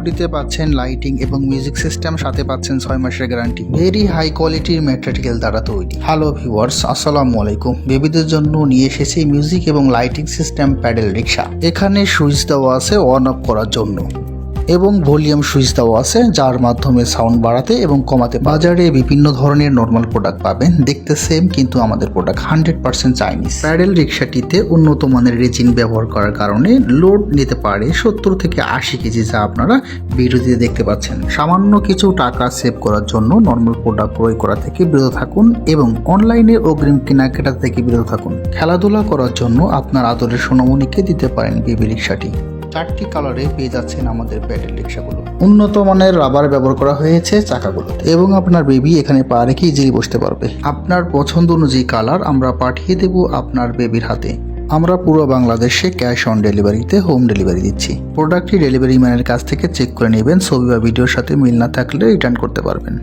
বডিতে পাচ্ছেন লাইটিং এবং মিউজিক সিস্টেম সাথে পাচ্ছেন ছয় মাসের গ্যারান্টি ভেরি হাই কোয়ালিটির ম্যাটেরিয়াল দ্বারা তৈরি। হ্যালো ভিউয়ার্স আসসালামু আলাইকুম। বেবিদের জন্য নিয়ে এসেছি মিউজিক এবং লাইটিং সিস্টেম প্যাডেল রিক্সা এখানে সুইচ দেওয়া আছে অন অফ করার জন্য। এবং ভলিউম সুইচ দেওয়া আছে, যার মাধ্যমে সাউন্ড বাড়াতে এবং কমাতে বাজারে বিভিন্ন ধরনের নর্মাল প্রোডাক্ট পাবেন। দেখতে সেম কিন্তু আমাদের product hundred percent Chinese paddle রিক্সাটিতে উন্নত মানের রেজিন ব্যবহার করার কারণে লোড নিতে পারে সত্তর থেকে আশি কেজি, যা আপনারা ভিডিওতে দেখতে পাচ্ছেন। সামান্য কিছু টাকা সেভ করার জন্য নর্মাল প্রোডাক্ট ক্রয় করা থেকে বিরত থাকুন এবং অনলাইনে অগ্রিম কেনাকাটা থেকে বিরত থাকুন। খেলাধুলা করার জন্য আপনার আদরের সোনামণিকে দিতে পারেন বেবি রিক্সাটি চারটি কালারে পেয়ে যাচ্ছেন আমাদের প্যাডেল রিক্সাগুলো। উন্নত মানের রাবার ব্যবহার করা হয়েছে চাকাগুলোতে এবং আপনার বেবি এখানে পা রেখে ইজিলি বসতে পারবে। আপনার পছন্দ অনুযায়ী কালার আমরা পাঠিয়ে দেব আপনার বেবির হাতে। আমরা পুরো বাংলাদেশে ক্যাশ অন ডেলিভারিতে হোম ডেলিভারি দিচ্ছি। প্রোডাক্টটি ডেলিভারি ম্যানের কাছ থেকে চেক করে নেবেন, ছবি বা ভিডিওর সাথে মিল না থাকলে রিটার্ন করতে পারবেন।